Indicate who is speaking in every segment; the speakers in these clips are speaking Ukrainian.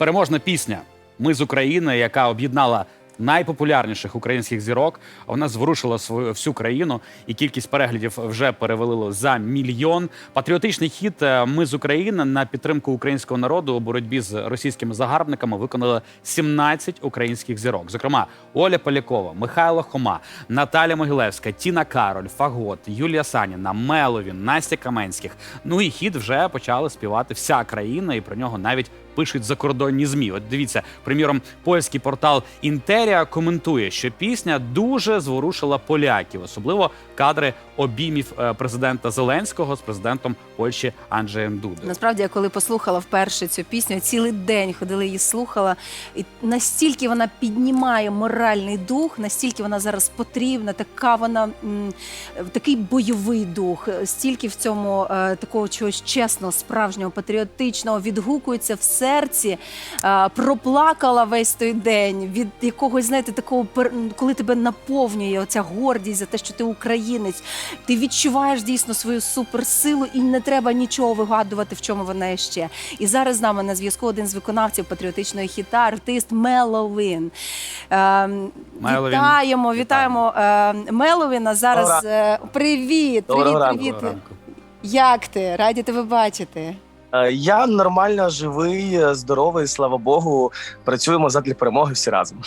Speaker 1: Переможна пісня. Ми з України, яка об'єднала найпопулярніших українських зірок. Вона зворушила свою всю країну, і кількість переглядів вже перевалило за мільйон. Патріотичний хіт е, Ми з України на підтримку українського народу у боротьбі з російськими загарбниками виконали 17 українських зірок. Зокрема, Оля Полякова, Михайло Хома, Наталя Могилевська, Тіна Кароль, Фагот, Юлія Саніна, Меловін, Настя Каменських. Ну і хіт вже почали співати вся країна, і про нього навіть пишуть закордонні змі. От дивіться, приміром, польський портал Інтерія коментує, що пісня дуже зворушила поляків, особливо кадри обіймів е, президента Зеленського з президентом Польщі Анджеєм Дудою.
Speaker 2: Насправді, я коли послухала вперше цю пісню, цілий день ходила її слухала, і настільки вона піднімає моральний дух, настільки вона зараз потрібна, така вона такий бойовий дух, стільки в цьому е, такого чогось чесного, справжнього, патріотичного відгукується в серці. Е, проплакала весь той день від якогось, знаєте, такого пер- коли тебе наповнює оця гордість за те, що ти українець. Ти відчуваєш дійсно свою суперсилу, і не треба нічого вигадувати, в чому вона є ще. І зараз з нами на зв'язку один з виконавців патріотичної хіта, артист Меловін. Ем,
Speaker 1: Меловін.
Speaker 2: Вітаємо, вітаємо е, Меловіна. Зараз е, привіт, привіт, привіт. Як ти? Раді тебе бачити.
Speaker 3: Е, Я нормально живий, е, здоровий, слава Богу. Працюємо задля перемоги всі разом.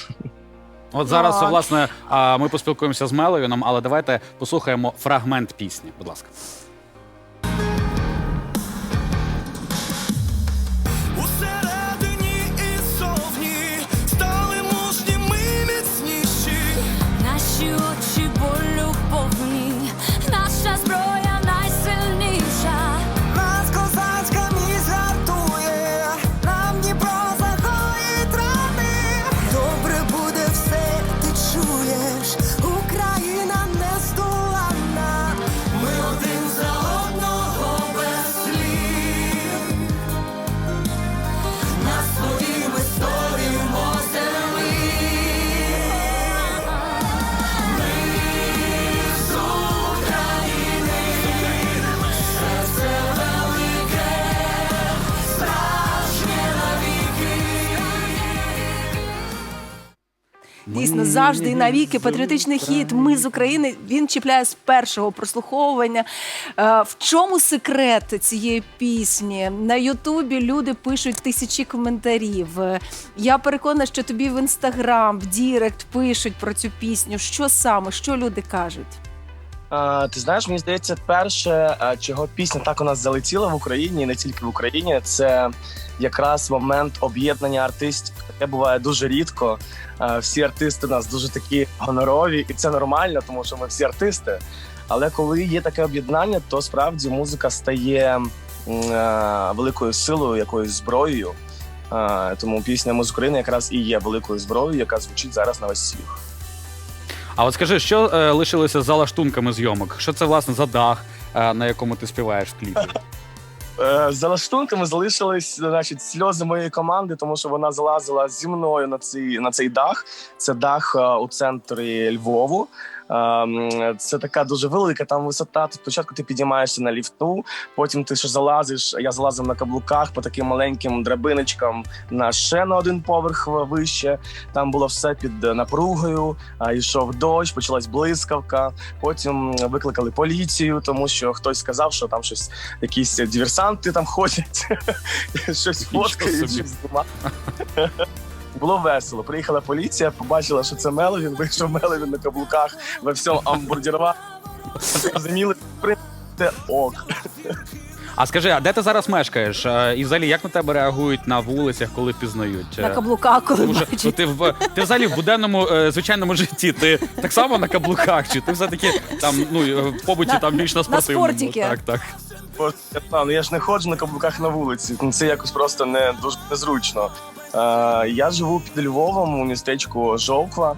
Speaker 1: От зараз,
Speaker 2: Так.
Speaker 1: власне, а, ми поспілкуємося з Меловіном, але давайте послухаємо фрагмент пісні. Будь ласка.
Speaker 4: Усередині і зовні стали мужні ми міцніші.
Speaker 5: Наші очі
Speaker 2: завжди і навіки патріотичний хіт. Ми з України. Він чіпляє з першого прослуховування. Е, В чому секрет цієї пісні? На Ютубі люди пишуть тисячі коментарів. Я переконана, що тобі в інстаграм, в Дірект пишуть про цю пісню. Що саме, що люди кажуть?
Speaker 3: Е, Ти знаєш, мені здається, перше, е, чого пісня так у нас залетіла в Україні, і не тільки в Україні, це якраз момент об'єднання артистів. Таке буває дуже рідко. Е, Всі артисти у нас дуже такі гонорові, і це нормально, тому що ми всі артисти. Але коли є таке об'єднання, то справді музика стає великою силою, якоюсь зброєю. Тому пісня «Ми з України якраз і є великою зброєю, яка звучить зараз на весь світ.
Speaker 1: А от скажи, що е, лишилося за лаштунками зйомок? Що це власне за дах, е, на якому ти співаєш в кліпі?
Speaker 3: Е, За лаштунками залишились значить, сльози моєї команди, тому що вона залазила зі мною на цей, на цей дах. Це дах е, у центрі Львову. Це така дуже велика там висота. Спочатку ти підіймаєшся на ліфту, потім ти ще залазиш. Я залазив на каблуках по таким маленьким драбиночкам на ще на один поверх вище. Там було все під е, напругою. Йшов дощ, почалась блискавка. Потім викликали поліцію, тому що хтось сказав, що там щось якісь диверсанти там ходять, щось фоткають, щось знімають. Було весело. Приїхала поліція, побачила, що це Меловін, вийшов Меловін на каблуках, во всьому амбурдірував. Розуміли, це ок.
Speaker 1: А скажи, а де ти зараз мешкаєш? Е, І взагалі, як на тебе реагують на вулицях, коли пізнають?
Speaker 2: На каблуках, коли
Speaker 1: що ну,
Speaker 2: бачать.
Speaker 1: ти в ти взагалі в буденному е, звичайному житті. Ти так само на каблуках, чи ти все таки там ну е, в побуті
Speaker 2: На-
Speaker 1: там більш на спортивному?
Speaker 2: спортики.
Speaker 1: Так, так.
Speaker 3: Бо я знаю, ну я ж не ходжу на каблуках на вулиці. Ну, Це якось просто не дуже незручно. Е, я живу під Львовом у містечку Жовква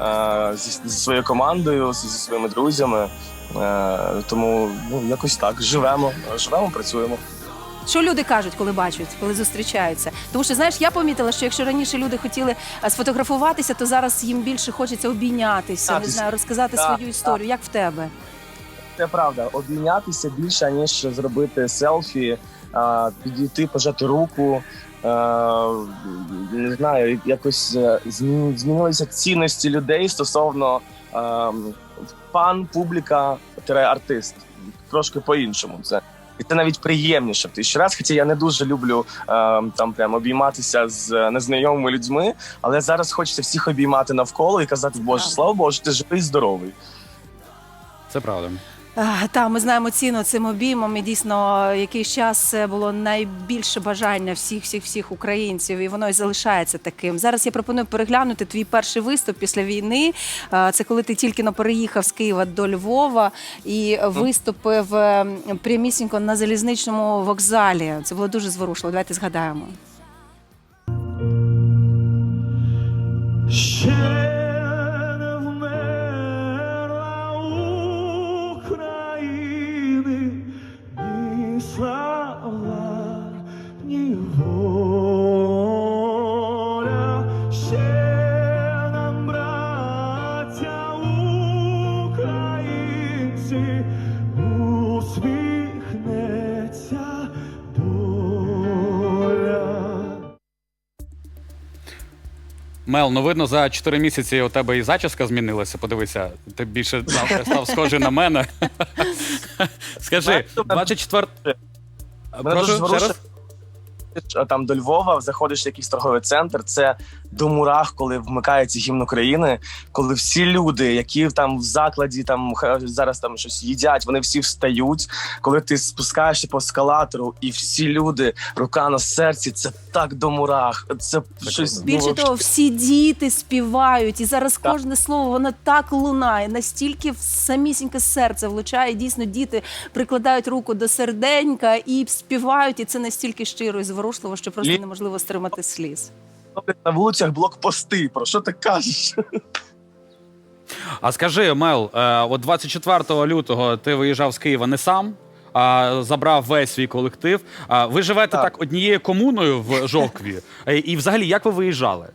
Speaker 3: е, зі, своєю командою, зі, своїми друзями. Е, тому ну, якось так живемо, живемо, працюємо.
Speaker 2: Що люди кажуть, коли бачать, коли зустрічаються? Тому що знаєш, я помітила, що якщо раніше люди хотіли сфотографуватися, то зараз їм більше хочеться обійнятися, не знаю, розказати
Speaker 3: так,
Speaker 2: свою історію. Як в тебе?
Speaker 3: Це правда. Обмінятися більше, ніж зробити селфі, підійти, пожати руку. Не знаю, якось е, змінилися цінності людей стосовно е, фан, публіка, артист. Трошки по-іншому це. І це навіть приємніше в тисячу раз. Хоча я не дуже люблю е, там прям обійматися з незнайомими людьми, але зараз хочеться всіх обіймати навколо і казати, Боже, слава що ти живий і здоровий.
Speaker 1: Це правда.
Speaker 2: Так, ми знаємо ціну цим обіймам. І дійсно, якийсь час це було найбільше бажання всіх, всіх, всіх українців, і воно і залишається таким. Зараз я пропоную переглянути твій перший виступ після війни. Е, Це коли ти тільки но переїхав з Києва до Львова і виступив е, прямісінько на залізничному вокзалі. Це було дуже зворушливо. Давайте згадаємо.
Speaker 4: Ще
Speaker 1: Мел, ну видно, за 4 місяці у тебе і зачіска змінилася. Подивися, ти більше став, став схожий на мене. Скажи, 24...
Speaker 3: Мене дуже
Speaker 1: Прошу, ще
Speaker 3: зворушує,
Speaker 1: раз?
Speaker 3: там до Львова, заходиш в якийсь торговий центр, це до мурах, коли вмикається гімн України, коли всі люди, які там в закладі там зараз там щось їдять, вони всі встають. Коли ти спускаєшся по ескалатору, і всі люди, рука на серці, це так до мурах. Це щось.
Speaker 2: Більше
Speaker 3: ну,
Speaker 2: того, всі діти співають, і зараз
Speaker 3: Так.
Speaker 2: кожне слово воно так лунає, настільки в самісіньке серце влучає. Дійсно, діти прикладають руку до серденька і співають, і це настільки щиро і зворушливо, що просто
Speaker 3: Лі-
Speaker 2: неможливо стримати сліз.
Speaker 3: На вулицях блокпости. Про що ти кажеш?
Speaker 1: А скажи, Мел, е, от 24 лютого ти виїжджав з Києва не сам, а забрав весь свій колектив. Ви живете так,
Speaker 3: Так.
Speaker 1: однією комуною в Жовкві. І взагалі, як ви виїжджали?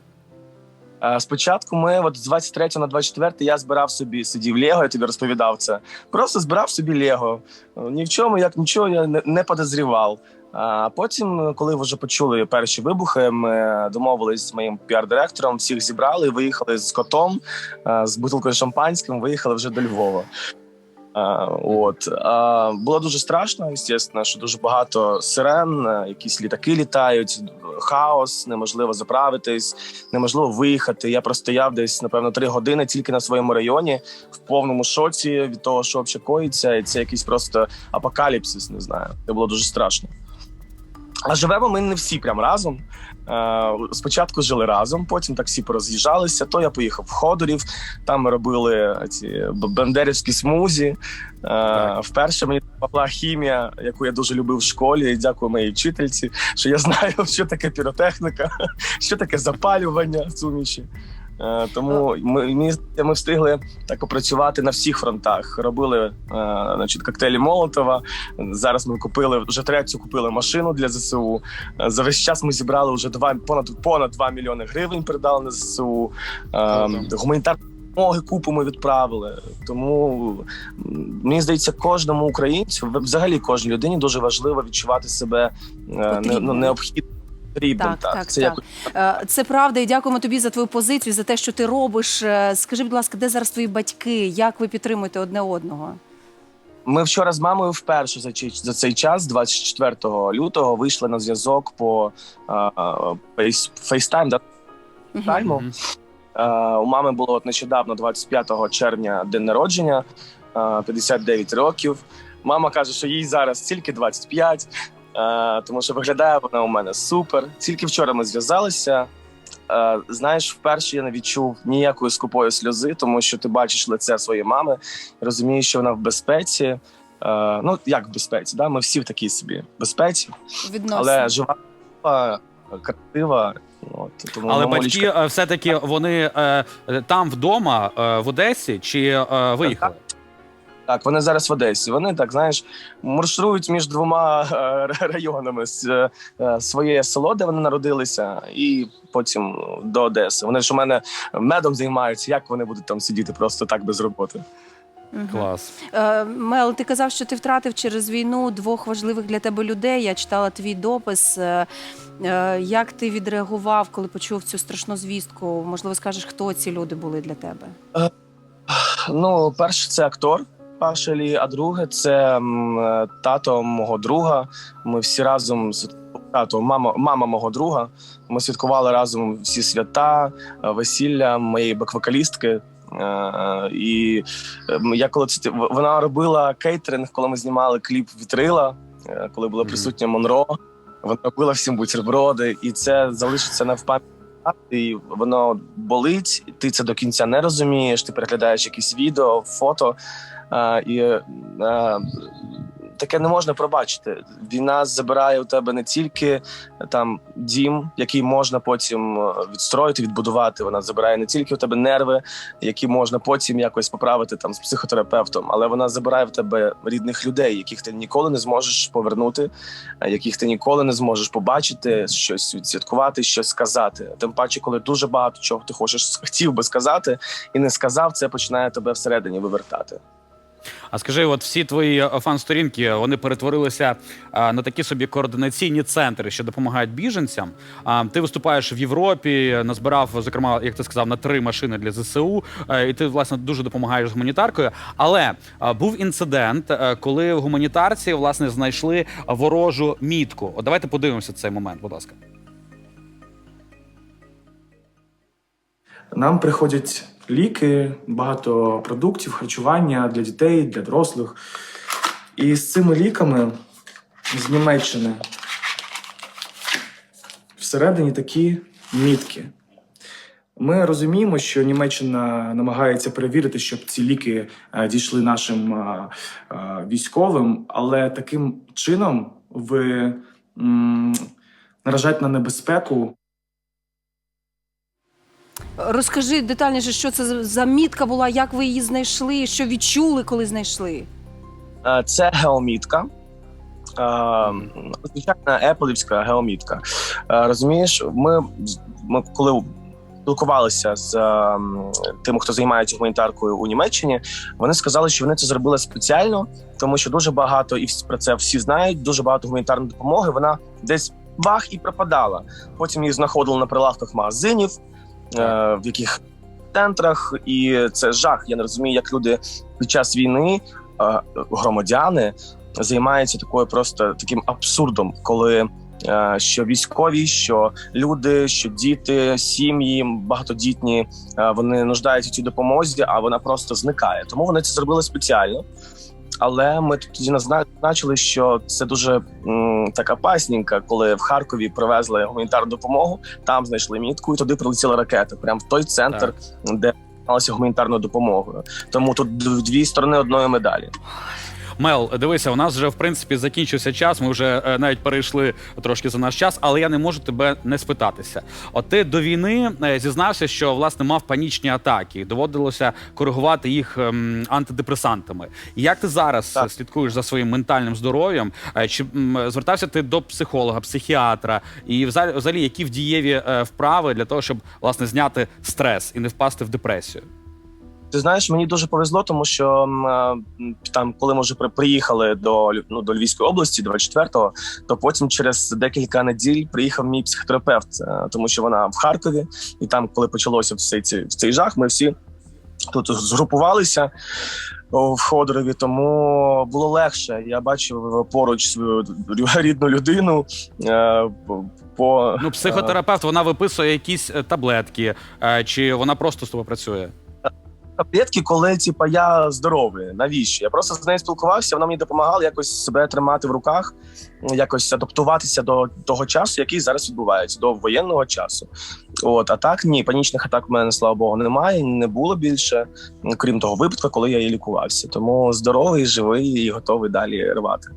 Speaker 3: Е, Спочатку ми, от з 23 на 24 я збирав собі, сидів Лего, я тобі розповідав це. Просто збирав собі Лего. Ні в чому, як нічого я не, не подозрівав. А потім, коли вже почули перші вибухи, ми домовились з моїм піар-директором, всіх зібрали, виїхали з котом, е, з бутилкою шампанським, виїхали вже до Львова. А, от а, було дуже страшно, звісно, що дуже багато сирен, е, якісь літаки літають, хаос, неможливо заправитись, неможливо виїхати. Я простояв десь, напевно, три години тільки на своєму районі в повному шоці від того, що коїться, і це якийсь просто апокаліпсис. Не знаю. Це було дуже страшно. А живемо ми не всі прям разом. Е, Спочатку жили разом, потім так всі пороз'їжджалися. То я поїхав в Ходорів, там ми робили ці б- бендерівські смузі. Е,
Speaker 1: Так.
Speaker 3: Вперше мені допомогла хімія, яку я дуже любив в школі. І дякую моїй вчительці, що я знаю, що таке піротехніка, що таке запалювання суміші. Е, Тому ми, ми встигли так попрацювати на всіх фронтах. Робили е, значить, коктейлі Молотова. Зараз ми купили вже третю купили машину для ЗСУ. За весь час ми зібрали вже два понад понад 2 мільйони гривень. Передали на ЗСУ. Е, Гуманітарні допомоги купу ми відправили. Тому мені здається, кожному українцю, взагалі кожній людині, дуже важливо відчувати себе е, ну, необхідним. Потрібним,
Speaker 2: Так, так,
Speaker 3: Це
Speaker 2: так.
Speaker 3: якось
Speaker 2: Е, Це правда, і дякуємо тобі за твою позицію, за те, що ти робиш. Е, Скажи, будь ласка, де зараз твої батьки? Як ви підтримуєте одне одного?
Speaker 3: Ми вчора з мамою вперше за, цей час, 24 лютого, вийшли на зв'язок по а, фейс, FaceTime, да? Тайму. Е, у мами було от нещодавно, 25 червня, день народження, е, 59 років. Мама каже, що їй зараз тільки 25, е, тому що виглядає вона у мене супер. Тільки вчора ми зв'язалися. Е, знаєш, вперше я не відчув ніякої скупої сльози, тому що ти бачиш лице своєї мами, розумієш, що вона в безпеці. Е, ну, як в безпеці, да? ми всі в такій собі безпеці,
Speaker 2: Відносно.
Speaker 3: але жива, красива. От, тому
Speaker 1: Але батьки е, все-таки вони е, там вдома, е, в Одесі, чи е, виїхали?
Speaker 3: Так, вони зараз в Одесі. Вони так знаєш, марширують між двома е, районами е, своє село, де вони народилися, і потім до Одеси. Вони ж у мене медом займаються. Як вони будуть там сидіти просто так без роботи?
Speaker 1: Клас.
Speaker 2: Е, Мел, ти казав, що ти втратив через війну двох важливих для тебе людей. Я читала твій допис. Е, е, Як ти відреагував, коли почув цю страшну звістку? Можливо, скажеш, хто ці люди були для тебе?
Speaker 3: Ну, перше, це актор Пашелі, а друге це тато мого друга. Ми всі разом з тато, мама, мама мого друга. Ми святкували разом всі свята, е, весілля моєї бек-вокалістки. Е, І я коли це вона робила кейтеринг, коли ми знімали кліп Вітрила, е, коли була присутня Монро. Вона робила всім бутерброди, і це залишиться на впам'ять. І воно болить, ти це до кінця не розумієш. Ти переглядаєш якісь відео, фото, і таке не можна пробачити. Війна забирає у тебе не тільки там дім, який можна потім е, відстроїти, відбудувати. Вона забирає не тільки у тебе нерви, які можна потім якось поправити там з психотерапевтом, але вона забирає в тебе рідних людей, яких ти ніколи не зможеш повернути, е, яких ти ніколи не зможеш побачити, щось відсвяткувати, щось сказати. Тим паче, коли дуже багато чого ти хочеш хотів би сказати і не сказав, це починає тебе всередині вивертати.
Speaker 1: А скажи, от всі твої е, фан-сторінки вони перетворилися е, на такі собі координаційні центри, що допомагають біженцям. А ти виступаєш в Європі, назбирав, зокрема, як ти сказав, на три машини для ЗСУ, е, і ти власне дуже допомагаєш з гуманітаркою. Але е, був інцидент, е, коли гуманітарці власне знайшли ворожу мітку. От давайте подивимося цей момент, будь ласка.
Speaker 6: Нам приходять ліки, багато продуктів, харчування для дітей, для дорослих. І з цими ліками з Німеччини всередині такі мітки. Ми розуміємо, що Німеччина намагається перевірити, щоб ці ліки е, дійшли нашим е, е, військовим, але таким чином ви наражаєте на небезпеку
Speaker 2: Розкажи детальніше, що це за- мітка була, як ви її знайшли, що відчули, коли знайшли.
Speaker 3: Е, Це геомітка. Е, Звичайна еплівська геомітка. Е, Розумієш, ми, ми коли спілкувалися з тими, хто займається гуманітаркою у Німеччині, вони сказали, що вони це зробили спеціально, тому що дуже багато, і про це всі знають, дуже багато гуманітарної допомоги. Вона десь бах і пропадала. Потім їх знаходили на прилавках магазинів, в яких центрах, і це жах. Я не розумію, як люди під час війни е, громадяни займаються такою просто таким абсурдом, коли е, що військові, що люди, що діти, сім'ї багатодітні, е, вони нуждаються в цій допомозі, а вона просто зникає. Тому вони це зробили спеціально. Але ми тоді назначили, що це дуже м, така пасненька, коли в Харкові привезли гуманітарну допомогу, там знайшли мітку, і туди прилетіла ракета, прямо в той центр,
Speaker 1: Так.
Speaker 3: де гуманітарною допомогою. Тому тут дві сторони одної медалі.
Speaker 1: Мел, дивися, у нас вже в принципі закінчився час. Ми вже е, навіть перейшли трошки за наш час, але я не можу тебе не спитатися. От ти до війни е, зізнався, що власне мав панічні атаки, доводилося коригувати їх ем, антидепресантами. Як ти зараз
Speaker 3: Так.
Speaker 1: е, слідкуєш за своїм ментальним здоров'ям? Е, Чи м, звертався ти до психолога, психіатра? І взагалі, взагалі які вдієві е, вправи для того, щоб власне зняти стрес і не впасти в депресію?
Speaker 3: Ти знаєш, мені дуже повезло, тому що е, там, коли ми вже при- приїхали до ну, до Львівської області, 24-го, то потім через декілька неділь приїхав мій психотерапевт, е, тому що вона в Харкові, і там, коли почалося цей, цей, цей жах, ми всі тут згрупувалися. В Ходорові, тому було легше. Я бачив поруч свою рідну людину. е, по-
Speaker 1: Ну, психотерапевт вона виписує якісь таблетки, чи вона просто з тобою працює?
Speaker 3: Таблетки, коли типа я здоровий. Навіщо? Я просто з нею спілкувався, вона мені допомагала якось себе тримати в руках, якось адаптуватися до того часу, який зараз відбувається, до воєнного часу. От а так ні, панічних атак в мене, слава Богу, немає, не було більше, крім того випадку, коли я і лікувався. Тому здоровий, живий і готовий далі рвати.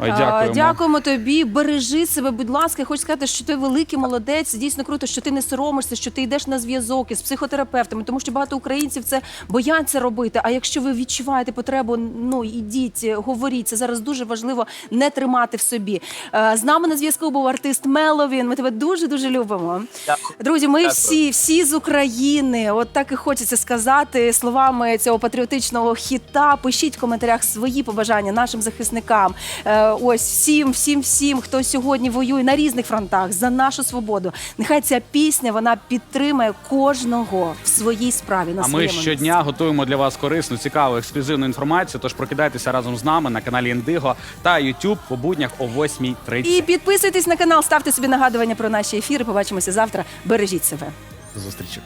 Speaker 1: Ой, дякуємо.
Speaker 2: Дякуємо тобі. Бережи себе, будь ласка. Я хочу сказати, що ти великий молодець. Дійсно круто, що ти не соромишся, що ти йдеш на зв'язок із психотерапевтами, тому що багато українців це бояться робити. А якщо ви відчуваєте потребу, ну ідіть, говоріть. Це зараз дуже важливо не тримати в собі. Е, З нами на зв'язку був артист Меловін. Ми тебе дуже дуже любимо.
Speaker 3: Дякую.
Speaker 2: Друзі, ми
Speaker 3: Дякую.
Speaker 2: всі, всі з України. От так і хочеться сказати словами цього патріотичного хіта. Пишіть в коментарях свої побажання нашим захисникам. Е, ось всім, всім, всім, хто сьогодні воює на різних фронтах за нашу свободу. Нехай ця пісня вона підтримає кожного в своїй справі. На
Speaker 1: А ми щодня готуємо для вас корисну, цікаву, ексклюзивну інформацію. Тож прокидайтеся разом з нами на каналі Індиго та YouTube по буднях о 8.30.
Speaker 2: І підписуйтесь на канал, ставте собі нагадування про наші ефіри. Побачимося завтра. Бережіть себе.
Speaker 1: До зустрічі.